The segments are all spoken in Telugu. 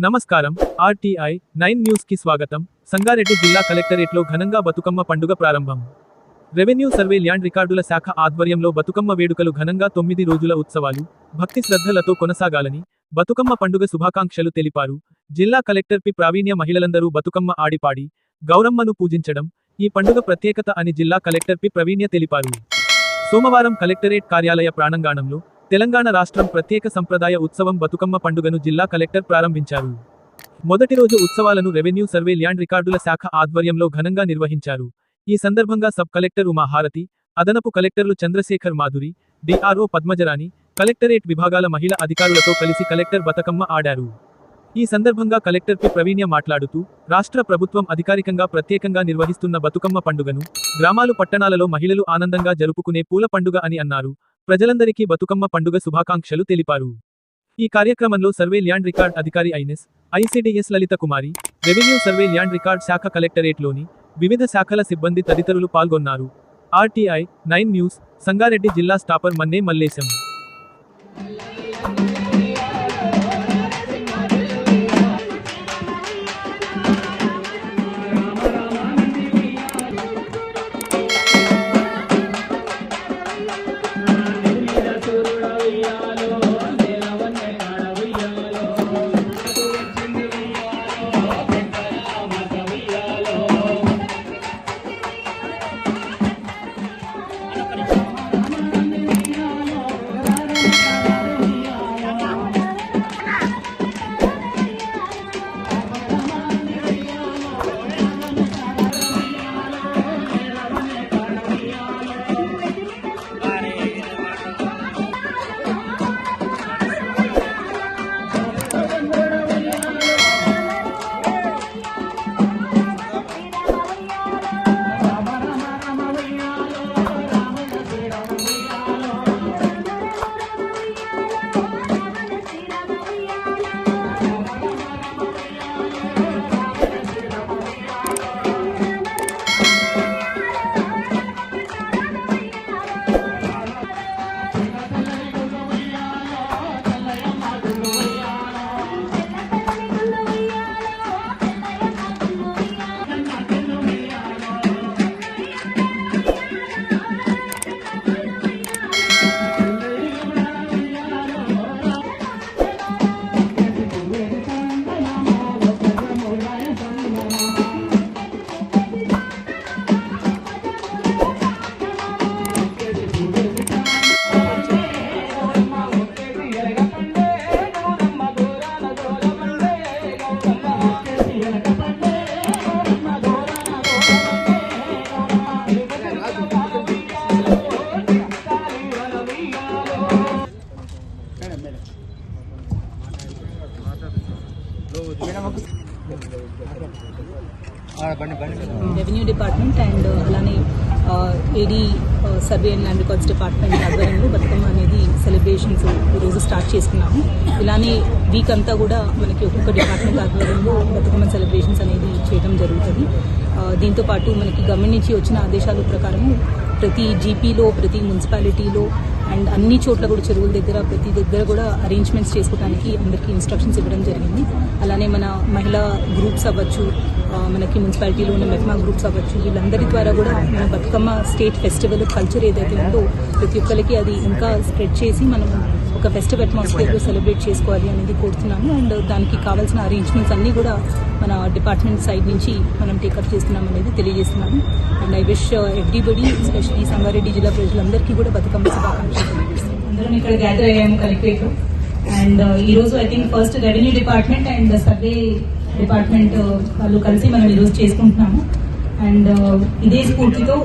నమస్కారం. ఆర్టీఐ నైన్ న్యూస్కి స్వాగతం. సంగారెడ్డి జిల్లా కలెక్టరేట్లో ఘనంగా బతుకమ్మ పండుగ ప్రారంభం. రెవెన్యూ సర్వే ల్యాండ్ రికార్డుల శాఖ ఆధ్వర్యంలో బతుకమ్మ వేడుకలు ఘనంగా తొమ్మిది రోజుల ఉత్సవాలు భక్తి శ్రద్ధలతో కొనసాగాలని బతుకమ్మ పండుగ శుభాకాంక్షలు తెలిపారు. జిల్లా కలెక్టర్ పి. ప్రావీణ్య మహిళలందరూ బతుకమ్మ ఆడిపాడి గౌరమ్మను పూజించడం ఈ పండుగ ప్రత్యేకత అని జిల్లా కలెక్టర్ పి. ప్రవీణ్య తెలిపారు. సోమవారం కలెక్టరేట్ కార్యాలయ ప్రాణంగాణంలో తెలంగాణ రాష్ట్రం ప్రత్యేక సంప్రదాయ ఉత్సవం బతుకమ్మ పండుగను జిల్లా కలెక్టర్ ప్రారంభించారు. మొదటి రోజు ఉత్సవాలను రెవెన్యూ సర్వే ల్యాండ్ రికార్డుల శాఖ ఆధ్వర్యంలో ఘనంగా నిర్వహించారు. ఈ సందర్భంగా సబ్ కలెక్టర్ ఉమాహారతి అదనపు కలెక్టర్లు చంద్రశేఖర్ మాధురి డిఆర్ఓ పద్మజరాణి కలెక్టరేట్ విభాగాల మహిళా అధికారులతో కలిసి కలెక్టర్ బతుకమ్మ ఆడారు. ఈ సందర్భంగా కలెక్టర్ పి ప్రవీణ్య మాట్లాడుతూ రాష్ట్ర ప్రభుత్వం అధికారికంగా ప్రత్యేకంగా నిర్వహిస్తున్న బతుకమ్మ పండుగను గ్రామాలు పట్టణాలలో మహిళలు ఆనందంగా జరుపుకునే పూల పండుగ అని అన్నారు. ప్రజలందరికీ బతుకమ్మ పండుగ శుభాకాంక్షలు తెలిపారు. ఈ కార్యక్రమంలో సర్వే ల్యాండ్ రికార్డ్ అధికారి I-ness ICDS Lalitha Kumari revenue survey land record శాఖ కలెక్టరేట్లోని వివిధ శాఖల సిబ్బంది తదితరులు పాల్గొన్నారు. ఆర్టీఐ నైన్ న్యూస్ సంగారెడ్డి జిల్లా stopper Manne Mallesham. Revenue department and అలానే AD survey and land records department ఆధ్వర్యంలో బతుకమ్మ అనేది సెలబ్రేషన్స్ ఈరోజు స్టార్ట్ చేసుకున్నాము. ఇలానే వీక్ అంతా కూడా మనకి ఒక్కొక్క డిపార్ట్మెంట్ ఆధ్వర్యంలో బతుకమ్మ సెలబ్రేషన్స్ అనేది చేయడం జరుగుతుంది. దీంతోపాటు దీంతో పాటు మనకి గవర్నమెంట్ నుంచి వచ్చిన ఆదేశాల ప్రకారము ప్రతి జీపీలో ప్రతి మున్సిపాలిటీలో అండ్ అన్ని చోట్ల కూడా చెరువుల దగ్గర ప్రతి దగ్గర కూడా అరేంజ్మెంట్స్ చేసుకోవడానికి అందరికీ ఇన్స్ట్రక్షన్స్ ఇవ్వడం జరిగింది. అలానే మన మహిళా గ్రూప్స్ అవ్వచ్చు మనకి మున్సిపాలిటీలో ఉన్న మెహ్మా గ్రూప్స్ అవ్వచ్చు వీళ్ళందరి ద్వారా కూడా మన బతుకమ్మ స్టేట్ ఫెస్టివల్ కల్చర్ ఏదైతే ఉందో ప్రతి ఒక్కరికి అది ఇంకా స్ప్రెడ్ చేసి మనం ఒక ఫెస్టివ్ అట్మాస్ఫియర్లో సెలబ్రేట్ చేసుకోవాలి అనేది కోరుతున్నాము. అండ్ దానికి కావాల్సిన అరేంజ్మెంట్స్ అన్నీ కూడా మన డిపార్ట్మెంట్ సైడ్ నుంచి మనం టేకప్ చేస్తున్నాం అనేది తెలియజేస్తున్నాము. And I wish everybody especially Sangareddy జిల్లా ప్రజలందరికీ కూడా బతుకమ్మ శుభాకాంక్షలు అందరం ఇక్కడ గ్యాదర్ అయ్యాము and I think first revenue department and survey department వాళ్ళు కలిసి మనం ఈరోజు చేసుకుంటున్నాము. అండ్ ఇదే స్ఫూర్తితో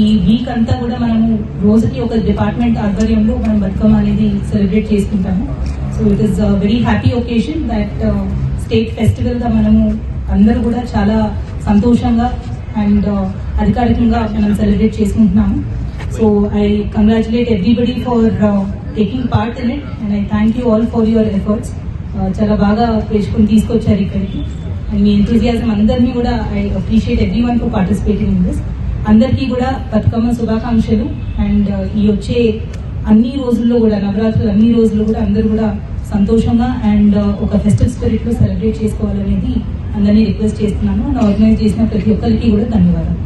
ఈ వీక్ అంతా కూడా మనము రోజుకి ఒక డిపార్ట్మెంట్ ఆధ్వర్యంలో మనం బతుకమ్మ అనేది సెలబ్రేట్ చేసుకుంటాము. So it is very happy occasion that state ఫెస్టివల్గా మనము అందరూ కూడా చాలా సంతోషంగా అండ్ uh, అధికారికంగా మనం సెలబ్రేట్ చేసుకుంటున్నాము. So I congratulate everybody for taking part in it and I thank you all for your efforts చాలా బాగా పేర్చుకుని తీసుకొచ్చారు ఇక్కడికి. అండ్ మీ ఎంతూజియాజం అందరినీ కూడా I appreciate every one for participating in this అందరికీ కూడా బతుకమ్మ శుభాకాంక్షలు. అండ్ uh, ఈ వచ్చే అన్ని రోజుల్లో కూడా నవరాత్రులు అన్ని రోజుల్లో కూడా అందరూ కూడా సంతోషంగా అండ్ uh, ఒక ఫెస్టివ్ స్పిరిట్లో సెలబ్రేట్ చేసుకోవాలనేది అందరినీ రిక్వెస్ట్ చేస్తున్నాను. అండ్ ఆర్గనైజ్ చేసిన ప్రతి ఒక్కరికి కూడా ధన్యవాదాలు.